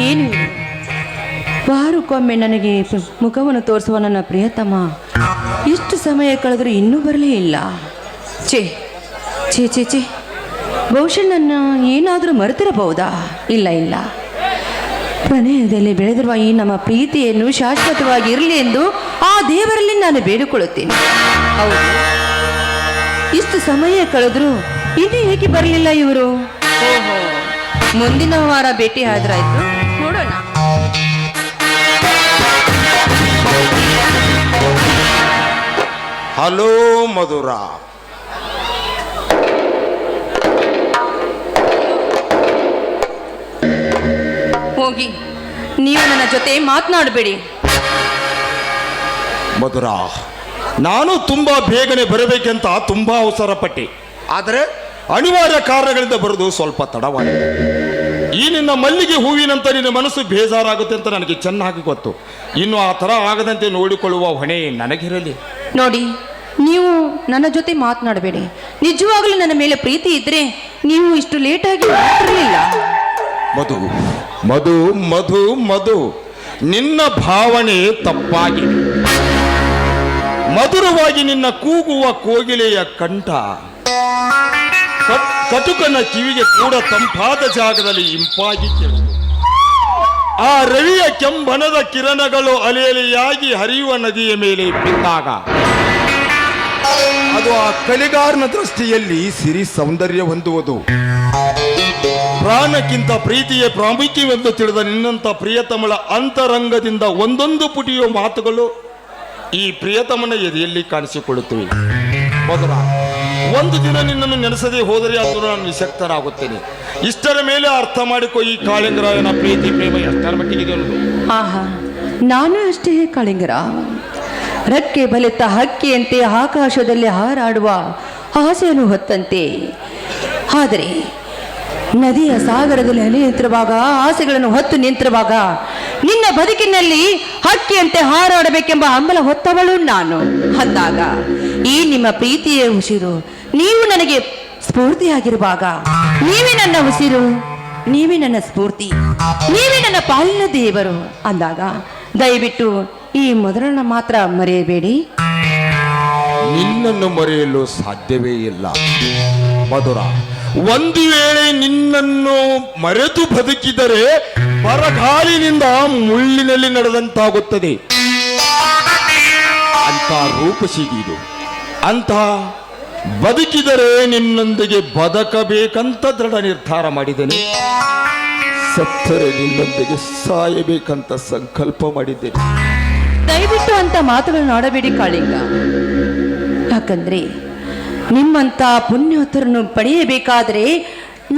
ಏನು? ಇದು? ವಾರಕ್ಕೊಮ್ಮೆ ನನಗೆ ಮುಖವನ್ನು ತೋರಿಸುವ ನನ್ನ ಪ್ರಿಯತಮ. ಇಷ್ಟು ಸಮಯ ಕಳೆದರೂ ಇನ್ನೂ ಬರಲೇ ಇಲ್ಲ. ಛೇ ಛೇ ಛೇ ಛೇ. ಬಹುಶಃ ನನ್ನ ಏನಾದರೂ ಮರೆತಿರಬಹುದಾ? ಇಲ್ಲ ಇಲ್ಲ. ಪ್ರಣಯದಲ್ಲಿ ಬೆಳೆದಿರುವ ಈ ನಮ್ಮ ಪ್ರೀತಿಯನ್ನು ಶಾಶ್ವತವಾಗಿ ಇರಲಿ ಎಂದು ಆ ದೇವರಲ್ಲಿ ನಾನು ಬೇಡಿಕೊಳ್ಳುತ್ತೇನೆ. ಹೌದು. ಇಷ್ಟು ಸಮಯ ಕಳೆದರೂ ಇನ್ನೂ ಏಕೆ ಬರಲಿಲ್ಲ ಇವರು? ಓಹೋ, ಮುಂದಿನ ವಾರ ಭೇಟಿ ಆದ್ರಾಯ್ತು. ಹಲೋ ಮಧುರ. ಹೋಗಿ ನೀವು ನನ್ನ ಜೊತೆ ಮಾತನಾಡಬೇಡಿ. ಮಧುರ ನಾನು ತುಂಬಾ ಬೇಗನೆ ಬರಬೇಕಂತ ತುಂಬಾ ಅವಸರ ಪಟ್ಟೆ ಆದರೆ ಅನಿವಾರ್ಯ ಕಾರಣಗಳಿಂದ ಬರೆದು ಸ್ವಲ್ಪ ತಡವಾಗಿದೆ. ಈ ನಿನ್ನ ಮಲ್ಲಿಗೆ ಹೂವಿನಂತ ನಿನ್ನ ಮನಸ್ಸು ಬೇಜಾರಾಗುತ್ತೆ ಅಂತ ನನಗೆ ಚೆನ್ನಾಗಿ ಗೊತ್ತು. ಇನ್ನು ಆ ಥರ ಆಗದಂತೆ ನೋಡಿಕೊಳ್ಳುವ ಹೊಣೆ ನನಗಿರಲಿ. ನೋಡಿ ನೀವು ನನ್ನ ಜೊತೆ ಮಾತನಾಡಬೇಡಿ. ನಿಜವಾಗ್ಲೂ ನನ್ನ ಮೇಲೆ ಪ್ರೀತಿ ಇದ್ರೆ ನೀವು ಇಷ್ಟು ಲೇಟಾಗಿ ಬರ್ತಿರ್ಲಿಲ್ಲ ಮಧು ಮಧು ಮಧು ಮಧು, ನಿನ್ನ ಭಾವನೆ ತಪ್ಪಾಗಿದೆ. ಮಧುರವಾಗಿ ನಿನ್ನ ಕೂಗುವ ಕೋಗಿಲೆಯ ಕಂಠ ಕಟ್- ಕಟುಕನ ಕಿವಿಗೆ ಕೂಡ ತಂಪಾದ ಜಾಗದಲ್ಲಿ ಇಂಪಾಗಿ ಕೇಳು ಆ ರವಿಯ ಕೆಂಬನದ ಕಿರಣಗಳು ಅಲೆಯಲೆಯಾಗಿ ಹರಿಯುವ ನದಿಯ ಮೇಲೆ ಬಿದ್ದಾಗ ಕಲಿಗಾರನ ದೃಷ್ಟಿಯಲ್ಲಿ ಸಿರಿ ಸೌಂದರ್ಯ ಹೊಂದುವುದು. ಪ್ರಾಣಕ್ಕಿಂತ ಪ್ರೀತಿಯ ಪ್ರಾಮುಖ್ಯವೆಂದು ತಿಳಿದ ನಿನ್ನಂತ ಪ್ರಿಯತಮಳ ಅಂತರಂಗದಿಂದ ಒಂದೊಂದು ಪುಟಿಯ ಮಾತುಗಳು ಈ ಪ್ರಿಯತಮನ ಎದೆಯಲ್ಲಿ ಕಾಣಿಸಿಕೊಳ್ಳುತ್ತವೆ. ಮೊದಲ ಒಂದು ದಿನ ನಿನ್ನನ್ನು ನೆನೆಸದೆ ಹೋದರೆ ಅದು ನಾನು ನಿಶಕ್ತನಾಗುತ್ತೇನೆ. ಇಷ್ಟರ ಮೇಲೆ ಅರ್ಥ ಮಾಡಿಕೊ ಈ ಕಾಳಿಂಗರಾಯನ ಪ್ರೀತಿ, ಪ್ರೇಮ ಎಷ್ಟರ ಮಟ್ಟಿಗೆ ಆಹಾ, ನಾನು ಅಷ್ಟೇ ಕಾಳಿಂಗರ. ರಕ್ಕೆ ಬಲಿತ ಹಕ್ಕಿಯಂತೆ ಆಕಾಶದಲ್ಲಿ ಹಾರಾಡುವ ಆಸೆಯನ್ನು ಹೊತ್ತಂತೆ. ಆದರೆ ನದಿಯ ಸಾಗರದಲ್ಲಿ ಅಲೆ ನಿಂತಿರುವಾಗ ಆಸೆಗಳನ್ನು ಹೊತ್ತು ನಿಂತಿರುವಾಗ ನಿನ್ನ ಬದುಕಿನಲ್ಲಿ ಹಕ್ಕಿಯಂತೆ ಹಾರಾಡಬೇಕೆಂಬ ಹಂಬಲ ಹೊತ್ತವಳು ನಾನು. ಅಂದಾಗ, ಈ ನಿಮ್ಮ ಪ್ರೀತಿಯ ಉಸಿರು ನೀವು ನನಗೆ ಸ್ಫೂರ್ತಿಯಾಗಿರುವಾಗ ನೀವೇ ನನ್ನ ಉಸಿರು, ನೀವೇ ನನ್ನ ಸ್ಫೂರ್ತಿ, ನೀವೇ ನನ್ನ ಪಾಲಿನ ದೇವರು ಅಂದಾಗ, ದಯವಿಟ್ಟು ಈ ಮೊದಲನ್ನ ಮಾತ್ರ ಮರೆಯಬೇಡಿ. ನಿನ್ನನ್ನು ಮರೆಯಲು ಸಾಧ್ಯವೇ ಇಲ್ಲ. ಮಧುರ, ಒಂದು ವೇಳೆ ನಿನ್ನನ್ನು ಮರೆತು ಬದುಕಿದರೆ ಬರಗಾಲಿನಿಂದ ಮುಳ್ಳಿನಲ್ಲಿ ನಡೆದಂತಾಗುತ್ತದೆ. ಅಂತ ರೂಪಸಿಗಿದು ಅಂತ ಬದುಕಿದರೆ ನಿನ್ನೊಂದಿಗೆ ಬದುಕಬೇಕಂತ ದೃಢ ನಿರ್ಧಾರ ಮಾಡಿದ್ದೇನೆ. ಸತ್ತರೆ ನಿನ್ನೊಂದಿಗೆ ಸಾಯಬೇಕಂತ ಸಂಕಲ್ಪ ಮಾಡಿದ್ದೇನೆ. ದಯವಿಟ್ಟು ಅಂತ ಮಾತುಗಳನ್ನು ಆಡಬೇಡಿ ಕಾಳಿಂಗ. ಯಾಕಂದ್ರೆ ನಿಮ್ಮಂತ ಪುಣ್ಯೋತ್ತರನ್ನು ಪಡೆಯಬೇಕಾದರೆ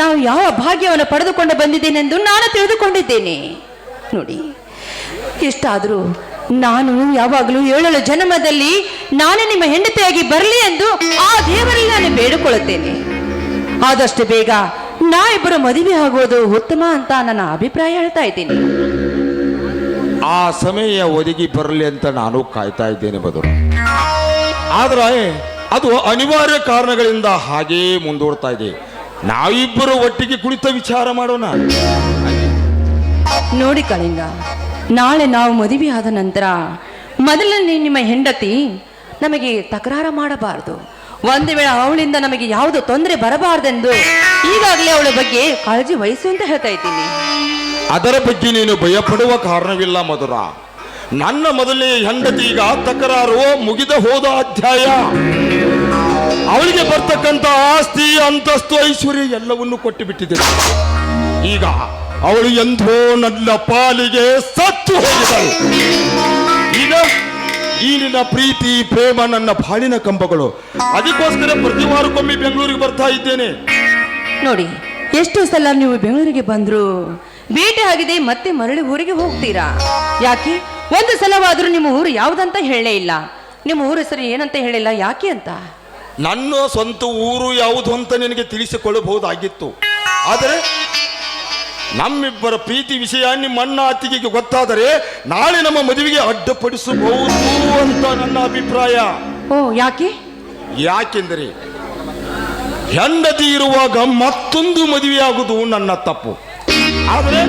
ನಾವು ಯಾವ ಭಾಗ್ಯವನ್ನು ಪಡೆದುಕೊಂಡು ಬಂದಿದ್ದೇನೆಂದು ನಾನು ತಿಳಿದುಕೊಂಡಿದ್ದೇನೆ. ನೋಡಿ, ಎಷ್ಟಾದರೂ ನಾನು ಯಾವಾಗಲೂ ಏಳು ಜನ್ಮದಲ್ಲಿ ನಾನು ನಿಮ್ಮ ಹೆಂಡತಿಯಾಗಿ ಬರಲಿ ಎಂದು ಆ ದೇವರಲ್ಲಿ ನಾನು ಬೇಡಿಕೊಳ್ಳುತ್ತೇನೆ. ಆದಷ್ಟು ಬೇಗ ನಾ ಇಬ್ಬರು ಮದುವೆ ಆಗೋದು ಉತ್ತಮ ಅಂತ ನನ್ನ ಅಭಿಪ್ರಾಯ ಹೇಳ್ತಾ ಇದ್ದೀನಿ. ಆ ಸಮಯ ಒದಗಿ ಬರಲಿ ಅಂತ ನಾನು ಕಾಯ್ತಾ ಇದ್ದೇನೆ ಬದುರು ಆದರೆ ಅದು ಅನಿವಾರ್ಯ ಕಾರಣಗಳಿಂದ ಹಾಗೇ ಮುಂದೂಡ್ತಾ ಇದೆ. ನಾವಿಬ್ಬರು ಒಟ್ಟಿಗೆ ಕುಳಿತ ವಿಚಾರ ಮಾಡೋಣ. ನೋಡಿ ಕಳಿಂಗ, ನಾಳೆ ನಾವು ಮದುವೆ ಆದ ನಂತರ ಮೊದಲನೇ ನಿಮ್ಮ ಹೆಂಡತಿ ನಮಗೆ ತಕರಾರ ಮಾಡಬಾರದು. ಒಂದು ವೇಳೆ ಅವಳಿಂದ ನಮಗೆ ಯಾವುದು ತೊಂದರೆ ಬರಬಾರದೆಂದು ಈಗಾಗಲೇ ಅವಳ ಬಗ್ಗೆ ಕಾಳಜಿ ವಹಿಸು ಅಂತ ಹೇಳ್ತಾ ಇದ್ದೀನಿ. ಅದರ ಬಗ್ಗೆ ನೀನು ಭಯಪಡುವ ಕಾರಣವಿಲ್ಲ ಮಧುರ. ನನ್ನ ಮೊದಲನೇ ಹೆಂಡತಿ ಈಗ ತಕರಾರು ಮುಗಿದ ಹೋದ ಅಧ್ಯಾಯ. ಅವಳಿಗೆ ಬರ್ತಕ್ಕಂಥ ಆಸ್ತಿ, ಅಂತಸ್ತು, ಐಶ್ವರ್ಯ ಎಲ್ಲವನ್ನು ಕೊಟ್ಟು ಬಿಟ್ಟಿದೆ ಈಗ ಅವಳು ಎಂದೋ ನನ್ನ ಪಾಲಿಗೆ ಸತ್ತು ಹೋಗಿದಳು ಈಗ ಈ ಪ್ರೀತಿ, ಪ್ರೇಮ ನನ್ನ ಬಾಳಿನ ಕಂಬಗಳು. ಅದಕ್ಕೋಸ್ಕರ ಪ್ರತಿ ವಾರಕ್ಕೊಮ್ಮೆ ಬೆಂಗಳೂರಿಗೆ ಬರ್ತಾ ಇದ್ದೇನೆ. ನೋಡಿ ಎಷ್ಟು ಸಲ ನೀವು ಬೆಂಗಳೂರಿಗೆ ಬಂದ್ರು ಬೇಟೆ ಆಗಿದೆ ಮತ್ತೆ ಮರಳಿ ಊರಿಗೆ ಹೋಗ್ತೀರಾ? ಯಾಕೆ? ಒಂದು ಸಲವಾದರೂ ನಿಮ್ಮ ಊರು ಯಾವುದಂತ ಹೇಳೇ ಇಲ್ಲ. ನಿಮ್ಮ ಊರ ಹೆಸರು ಏನಂತ ಹೇಳಿಲ್ಲ ಯಾಕೆ ಅಂತ? ನನ್ನ ಸ್ವಂತ ಊರು ಯಾವುದು ಅಂತ ನಿನಗೆ ತಿಳಿಸಿಕೊಳ್ಳಬಹುದಾಗಿತ್ತು. ಆದರೆ ನಮ್ಮಿಬ್ಬರ ಪ್ರೀತಿ ವಿಷಯ ನಿಮ್ಮ ಅಣ್ಣ ಅತ್ತಿಗೆಗೆ ಗೊತ್ತಾದರೆ ನಾಳೆ ನಮ್ಮ ಮದುವೆಗೆ ಅಡ್ಡಪಡಿಸಬಹುದು ಅಂತ ನನ್ನ ಅಭಿಪ್ರಾಯ. ಓ ಯಾಕೆ? ಯಾಕೆಂದರೆ ಹೆಂಡತಿ ಇರುವಾಗ ಮತ್ತೊಂದು ಮದುವೆಯಾಗುವುದು ನನ್ನ ತಪ್ಪು. ಆದರೆ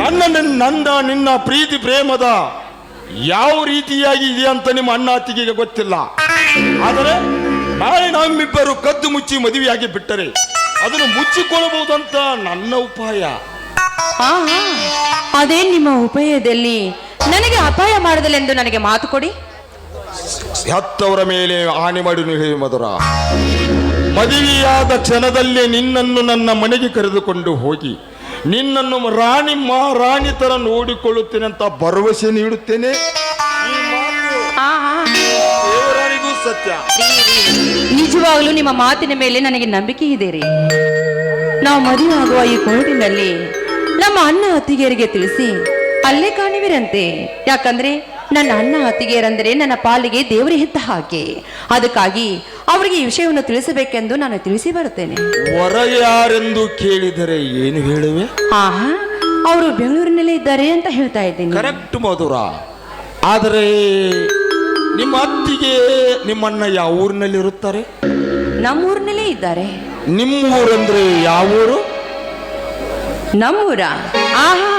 ನನ್ನ ನಂದ ನನ್ನ ನಿನ್ನ ಪ್ರೀತಿ ಪ್ರೇಮದ ಯಾವ ರೀತಿಯಾಗಿ ಇದೆ ಅಂತ ನಿಮ್ಮ ಅಣ್ಣ ಅತ್ತಿಗೆಗೆ ಗೊತ್ತಿಲ್ಲ. ಆದರೆ ನಾಳೆ ನಮ್ಮಿಬ್ಬರು ಕದ್ದು ಮುಚ್ಚಿ ಮದುವೆಯಾಗಿ ಬಿಟ್ಟರೆ ಅದನ್ನು ಮುಚ್ಚಿಕೊಳ್ಳಬಹುದಂತ ನನ್ನ ಉಪಾಯ. ಅದೇ ನಿಮ್ಮ ಉಪಾಯದಲ್ಲಿ ನನಗೆ ಅಪಾಯ ಮಾಡದಲೆಂದು ನನಗೆ ಮಾತು ಕೊಡಿ. ಹತ್ತವರ ಮೇಲೆ ಆಣೆ ಮಾಡಿ ಮಧುರ. ಮದುವೆಯಾದ ಕ್ಷಣದಲ್ಲೇ ನಿನ್ನನ್ನು ನನ್ನ ಮನೆಗೆ ಕರೆದುಕೊಂಡು ಹೋಗಿ ನಿನ್ನನ್ನು ರಾಣಿ ಮಹಾರಾಣಿ ತರ ನೋಡಿಕೊಳ್ಳುತ್ತೇನೆ ಅಂತ ಭರವಸೆ ನೀಡುತ್ತೇನೆ. ಈ ಮಾತು ಆಹಾ ದೇವರಾಣಿಗೂ ಸತ್ಯ. ನಿಜವಾಗ್ಲೂ ನಿಮ್ಮ ಮಾತಿನ ಮೇಲೆ ನನಗೆ ನಂಬಿಕೆ ಇದೆ ರೀ. ನಾವು ಮದುವೆಯಾಗುವ ಆಗುವ ಈ ಕೋಟಿನಲ್ಲಿ ನಮ್ಮ ಅಣ್ಣ ಅತ್ತಿಗೆಯರಿಗೆ ತಿಳಿಸಿ ಅಲ್ಲೇ ಕಾಣುವಿರಂತೆ. ಯಾಕಂದ್ರೆ ನನ್ನ ಅಣ್ಣ ಅತ್ತಿಗೆಯರಂದರೆ ನನ್ನ ಪಾಲಿಗೆ ದೇವರ ಹೆತ್ತ ಹಾಗೆ. ಅದಕ್ಕಾಗಿ ಅವರಿಗೆ ಈ ವಿಷಯವನ್ನು ತಿಳಿಸಬೇಕೆಂದು ನಾನು ತಿಳಿಸಿ ಬರುತ್ತೇನೆ. ವರ ಯಾರೆಂದು ಕೇಳಿದರೆ ಏನು ಹೇಳುವೆ? ಆಹಾ ಅವರು ಬೆಂಗಳೂರಿನಲ್ಲೇ ಇದ್ದಾರೆ ಅಂತ ಹೇಳ್ತಾ ಇದ್ದೀನಿ. ಕರೆಕ್ಟ್ ಮಧುರ. ಆದರೆ ನಿಮ್ಮ ಅತ್ತಿಗೆ ನಿಮ್ಮಣ್ಣ ಯಾವ ಊರಿನಲ್ಲಿ ಇರುತ್ತಾರೆ? ನಮ್ಮೂರಿನಲ್ಲೇ ಇದ್ದಾರೆ. ನಿಮ್ಮ ಊರಂದ್ರೆ ಯಾವ ಊರು? ನಮ್ಮೂರ? ಆಹಾ.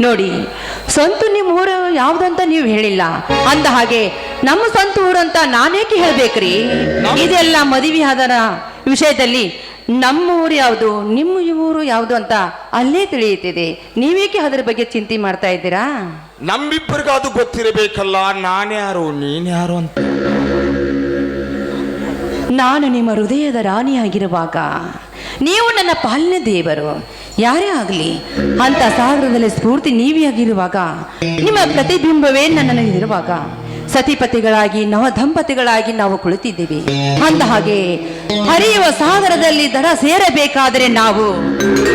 ನೋಡಿ ಸ್ವಂತ ನಿಮ್ಮ ಊರು ಅಂತ ನೀವು ಹೇಳಿಲ್ಲ. ಅಂದ ಹಾಗೆ ನಮ್ಮ ಸ್ವಂತ ಊರು ಅಂತ ನಾನೇಕೆ ಹೇಳ್ಬೇಕ್ರಿ? ಇದೆಲ್ಲ ಮದುವೆ ಆದರ ವಿಷಯದಲ್ಲಿ ನಮ್ಮ ಊರು ಯಾವುದು ನಿಮ್ಮ ಊರು ಯಾವುದು ಅಂತ ಅಲ್ಲೇ ತಿಳಿಯುತ್ತಿದೆ. ನೀವೇಕೆ ಅದರ ಬಗ್ಗೆ ಚಿಂತೆ ಮಾಡ್ತಾ ಇದ್ದೀರಾ? ನಮ್ಮಿಬ್ಬರಿಗೂ ಅದು ಗೊತ್ತಿರಬೇಕಲ್ಲ ನಾನ್ಯಾರು ನೀನ್ಯಾರು ಅಂತ. ನಾನು ನಿಮ್ಮ ಹೃದಯದ ರಾಣಿಯಾಗಿರುವಾಗ ನೀವು ನನ್ನ ಪಾಲನೆ ದೇವರು. ಯಾರೇ ಆಗಲಿ ಅಂತ ಸಾಗರದಲ್ಲಿ ಸ್ಫೂರ್ತಿ ನೀವೇ ಆಗಿರುವಾಗ ನಿಮ್ಮ ಪ್ರತಿಬಿಂಬವೇ ನನ್ನಲ್ಲಿರುವಾಗ ಸತಿಪತಿಗಳಾಗಿ ನವ ದಂಪತಿಗಳಾಗಿ ನಾವು ಕುಳಿತಿದ್ದೇವೆ. ಅಂದ ಹಾಗೆ ಹರಿಯುವ ಸಾಗರದಲ್ಲಿ ದರ ಸೇರಬೇಕಾದರೆ ನಾವು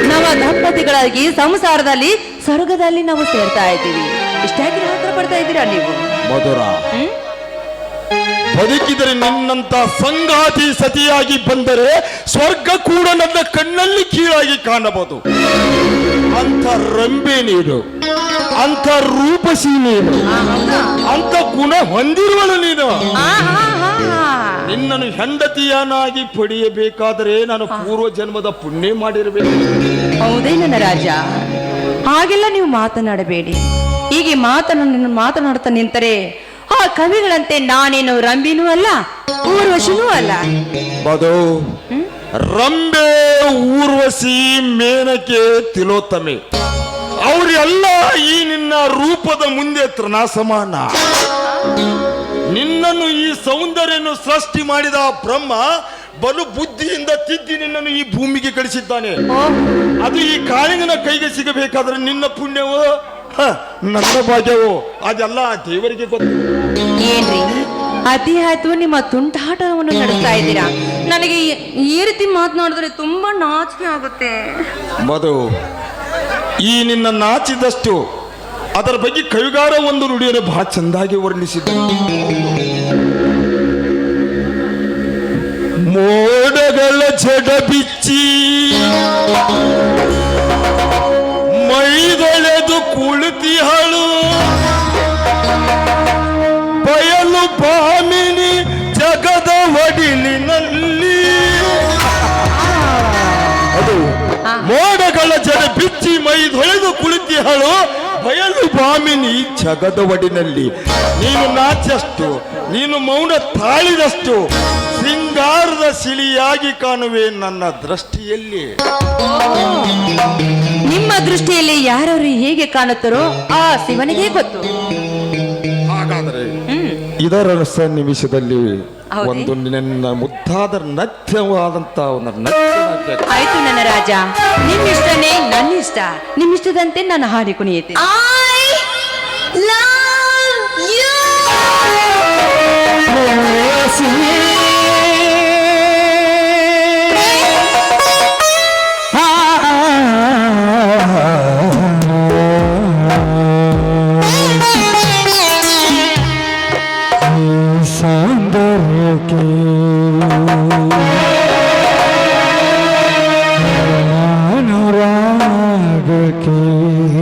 ನವ ದಂಪತಿಗಳಾಗಿ ಸಂಸಾರದಲ್ಲಿ ಸ್ವರ್ಗದಲ್ಲಿ ನಾವು ಸೇರ್ತಾ ಇದ್ದೀವಿ. ಇಷ್ಟಾಗಿ ಹತ್ರ ಪಡ್ತಾ ಇದ್ದೀರಾ ನೀವು? ಮಧುರ? ಬದುಕಿದರೆ ನಿನ್ನಂತ ಸಂಗಾತಿ ಸತಿಯಾಗಿ ಬಂದರೆ ಸ್ವರ್ಗ ಕೂಡ ನನ್ನ ಕಣ್ಣಲ್ಲಿ ಕೀಳಾಗಿ ಕಾಣಬಹುದು. ಅಂತ ರಂಬೆ ನೀನು ಅಂತ ರೂಪಸಿ ನೀನು. ಅಂತ ಗುಣ ಹೊಂದಿರುವಳು ನೀನು. ನಿನ್ನನ್ನು ಹೆಂಡತಿಯನಾಗಿ ಪಡೆಯಬೇಕಾದರೆ ನಾನು ಪೂರ್ವ ಜನ್ಮದ ಪುಣ್ಯ ಮಾಡಿರಬೇಕು. ಹೌದೇ ನನ್ನ ರಾಜ. ಹಾಗೆಲ್ಲ ನೀವು ಮಾತನಾಡಬೇಡಿ. ಹೀಗೆ ಮಾತನಾಡ ಮಾತನಾಡುತ್ತಾ ನಿಂತರೆ ಆ ಕವಿಗಳಂತೆ ನಾನೇನು ರಂಬಿನೂ ಅಲ್ಲ ಊರ್ವಶಿನೂ ಅಲ್ಲ. ಬದು ರಂಬೆ ಊರ್ವಶಿ ಮೇನಕೆ ತಿಲೋತ್ತಮೆ. ಅವರೆಲ್ಲ ಈ ನಿನ್ನ ರೂಪದ ಮುಂದೆ ತ್ರಿನಾಸಮಾನ. ನಿನ್ನನ್ನು ಈ ಸೌಂದರ್ಯನ್ನು ಸೃಷ್ಟಿ ಮಾಡಿದ ಬ್ರಹ್ಮ ಬಲು ಬುದ್ಧಿಯಿಂದ ತಿದ್ದಿ ನಿನ್ನನ್ನು ಈ ಭೂಮಿಗೆ ಕಳಿಸಿದ್ದಾನೆ. ಅದು ಈ ಕಾಳಿಂಗನ ಕೈಗೆ ಸಿಗಬೇಕಾದ್ರೆ ನಿನ್ನ ಪುಣ್ಯವೋ? ನನ್ನ ಭಾಗ್ಯವೋ? ಅದೆಲ್ಲ ದೇವರಿಗೆ ಗೊತ್ತು. ಏನ್ರಿ? ಅತಿ ಆಯ್ತು ನಿಮ್ಮ ತುಂಟಾಟವನ್ನು ನಡೆಸ್ತಾ ಇದ್ದೀರಾ? ನನಗೆ ಈ- ಈ ರೀತಿ ಮಾತನಾಡಿದ್ರೆ ತುಂಬಾ ನಾಚಿಕೆ ಆಗುತ್ತೆ. ಮಧು ಈ ನಿನ್ನ ನಾಚಿದಷ್ಟು ಅದರ ಬಗ್ಗೆ ಕವಿಗಾರ ಒಂದು ನುಡಿಯನ್ನು ಬಹಳ ಚೆಂದಾಗಿ ವರ್ಣಿಸಿದ. ಮೋಡಗಳ ಜಡ ಬಿಚ್ಚಿ ಮೈದಳೆದು ಕುಳಿತಿಹಳು ಬಿಚ್ಚಿ ಕುಳಿತಿ ಕುಳಿತಿಹಳು ಬಯಲು ಬಾಮಿನಿ ಜಗದ ಒಡಿನಲ್ಲಿ ನೀನು ನಾಚಷ್ಟು ನೀನು ಮೌನ ತಾಳಿದಷ್ಟು ಸಿಂಗಾರದ ಸಿಳಿಯಾಗಿ ಕಾಣುವೆ ನನ್ನ ದೃಷ್ಟಿಯಲ್ಲಿ. ನಿಮ್ಮ ದೃಷ್ಟಿಯಲ್ಲಿ ಯಾರವರು ಹೇಗೆ ಕಾಣುತ್ತಾರೋ ಆ ಶಿವನಿಗೆ ಗೊತ್ತು. ಹಾಗಾದರೆ ಇದರ ಸನ್ನಿವೇಶದಲ್ಲಿ? ಒಂದು ನಿನ್ನ ಮುದ್ದಾದ ನತ್ಯವಾದಂತ ಒಂದು ನತ್ಯ ಆಯ್ತು ನನ್ನ ರಾಜ. ನಿಮ್ಮಿಷ್ಟನೇ ನನ್ನ ಇಷ್ಟ ನಿಮ್ಮಿಷ್ಟದಂತೆ ನಾನು ಹಾಡಿ ಕುಣಿಯುತ್ತೆ. aqui.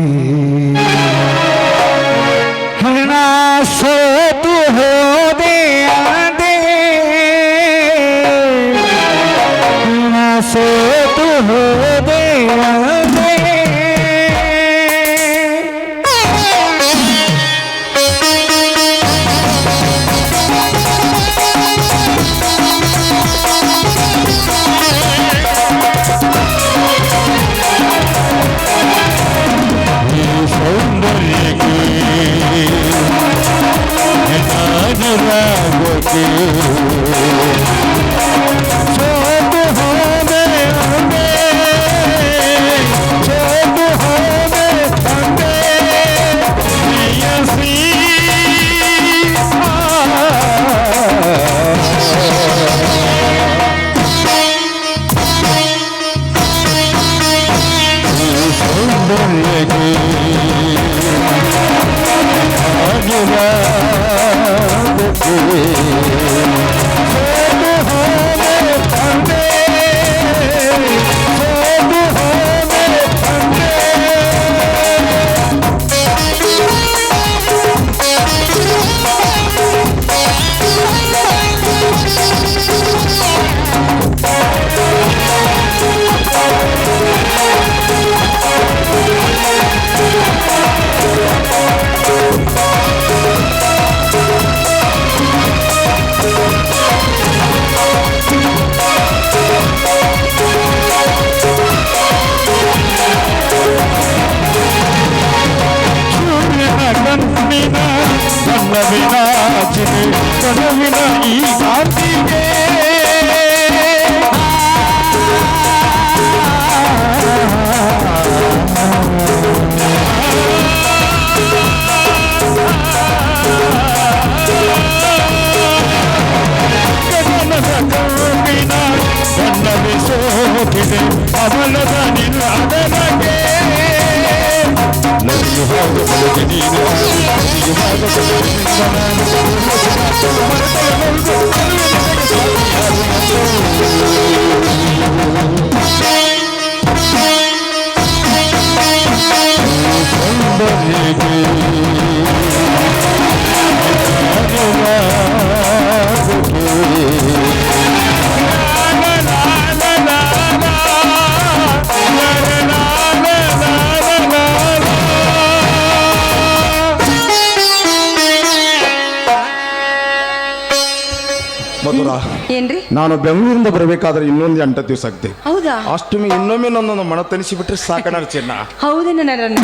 ಮಧುರ ಏನ್ರಿ? ನಾನು ಬೆಂಗಳೂರಿಂದ ಬರಬೇಕಾದ್ರೆ ಇನ್ನೊಂದು ಎಂಟು ದಿವಸ ಆಗ್ತೆ ಹೌದಾ? ಅಷ್ಟೊಮ್ಮೆ ಇನ್ನೊಮ್ಮೆ ನನ್ನನ್ನು ಮನ ತನಿಸಿ ಬಿಟ್ರೆ ಸಾಕಣ ಚಿನ್ನ ಹೌದೇನ ನನ್ನ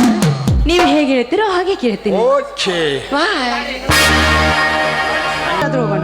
ನೀವು ಹೇಗೆ ಹೇಳ್ತೀರೋ ಹಾಗೆ ಕೇಳ್ತೀನಿ. ಓಕೆ ಬಾಯ್ ಹೋಗೋಣ